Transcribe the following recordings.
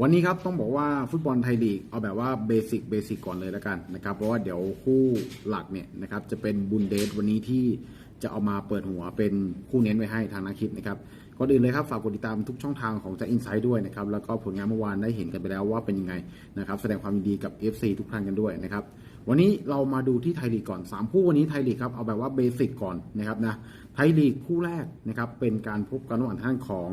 วันนี้ครับต้องบอกว่าฟุตบอลไทยลีกเอาแบบว่าเบสิกเบสิกก่อนเลยแล้วกันนะครับเพราะว่าเดี๋ยวคู่หลักเนี่ยนะครับจะเป็นบุนเดสวันนี้ที่จะเอามาเปิดหัวเป็นคู่เน้นไว้ให้ทางนักคิดนะครับก่อนอื่นเลยครับฝากกดติดตามทุกช่องทางของจากอินไซด์ด้วยนะครับแล้วก็ผลงานเมื่อวานได้เห็นกันไปแล้วว่าเป็นยังไงนะครับแสดงความยินดีกับ FC ทุกท่านกันด้วยนะครับ วันนี้เรามาดูที่ไทยลีกก่อน 3 คู่วันนี้ไทยลีกครับเอาแบบว่าเบสิกก่อนนะครับนะไทยลีกคู่แรกนะครับเป็นการพบกันระหว่างท่านของ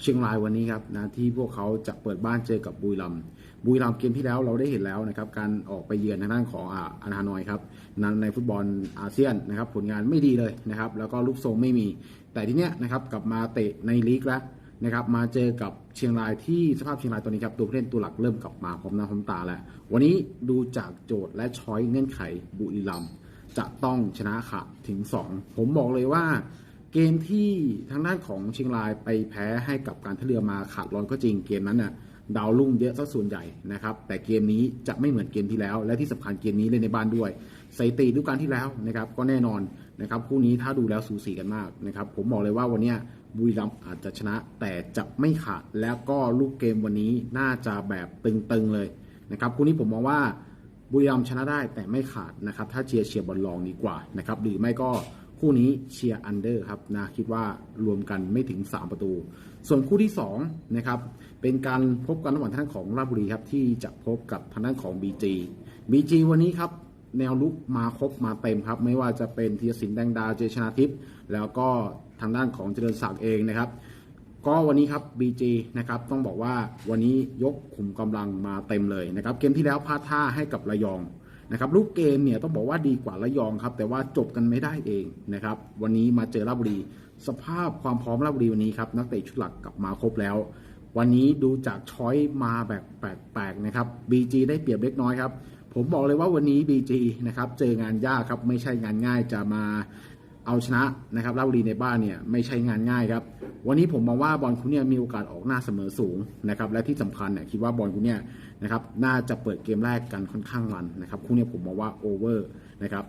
เชียงรายวันนี้ครับนะที่พวกเขาจะเปิดบ้านเจอกับบุรีรัมย์บุรีรัมย์เกมที่แล้วเราได้เห็นแล้วนะครับการออกไปเยือนทางด้านของอานาฮานอยครับนั้นในฟุตบอลอาเซียนนะครับผลงานไม่ดีเลยนะครับแล้วก็ลูกทรงไม่มี แต่ทีเนี้ยนะครับกลับมาเตะในลีกแล้ว นะครับมาเจอกับเชียงรายที่สภาพเชียงรายตอนนี้ครับตัวผู้เล่นตัวหลักเริ่มกลับมาพร้อมหน้าพร้อมตาแล้ว วันนี้ดูจากโจทย์และช้อยเงื่อนไขบุรีรัมจะต้องชนะขาดถึง 2 ผมบอกเลยว่าเกมที่ทางด้านของเชียงรายไปแพ้ให้กับการท่าเรือมาขาดรอนก็จริงเกมนั้นน่ะดาวรุ่งเยอะซะส่วนใหญ่นะครับ แต่เกมนี้จะไม่เหมือนเกมที่แล้ว และที่สำคัญเกมนี้เล่นในบ้านด้วยสถิติดูกาลที่แล้วนะครับ ก็แน่นอนนะครับคู่นี้ถ้าดูแล้วสูสีกันมากนะครับ ผมบอกเลยว่าวันนี้ บุรีรัมย์อาจจะชนะ แต่จะไม่ขาดแล้วก็ลูกเกมวันนี้น่าจะแบบตึงๆเลยนะครับคู่นี้ผมมองว่าบุรีรัมย์ชนะได้แต่ไม่ขาดนะครับถ้าเชียร์เชียร์บอลลองดีกว่านะครับหรือไม่ก็คู่นี้เชียร์อันเดอร์ครับนะคิดว่ารวมกันไม่ถึง 3 ประตู ส่วนคู่ที่2นะครับเป็นการพบกันระหว่างทางด้านของราชบุรีครับที่จะพบกับทางด้านของ BG BG วันนี้ครับ แนวลุกมาครบมาเต็มครับ ไม่ว่าจะเป็นธีรศิลป์แดงดาเจชนาทิพย์แล้วก็ทางด้านของเจริญศักดิ์เองนะครับ ก็วันนี้ครับ BG นะครับต้องบอกว่าวันนี้ยกขุมกำลังมาเต็มเลยนะครับ เกมที่แล้วพลาดท่าให้กับระยองนะครับลูกเกมเนี่ยต้องบอกว่าดีกว่าระยองครับ แต่ว่าจบกันไม่ได้เองนะครับ วันนี้มาเจอราบุรี สภาพความพร้อมราบุรีวันนี้ครับนักเตะชุดหลักกลับมาครบแล้ว วันนี้ดูจากช้อยมาแบบแปลกๆนะครับ BG ได้เปรียบเล็กน้อยครับ ผมบอกเลยว่าวันนี้ BG นะครับเจองานยากครับไม่ใช่งานง่ายจะมาเอาชนะนะครับราชบุรีในบ้านเนี่ยไม่ใช่งานง่ายครับ วันนี้ผมมองว่าบอลคุณเนี่ยมีโอกาสออกหน้าเสมอสูงนะครับและที่สำคัญเนี่ยคิดว่าบอลคุณเนี่ยนะครับน่าจะเปิดเกมแรกกันค่อนข้างมันนะครับคู่เนี้ผมมองว่าโอเวอร์นะครับ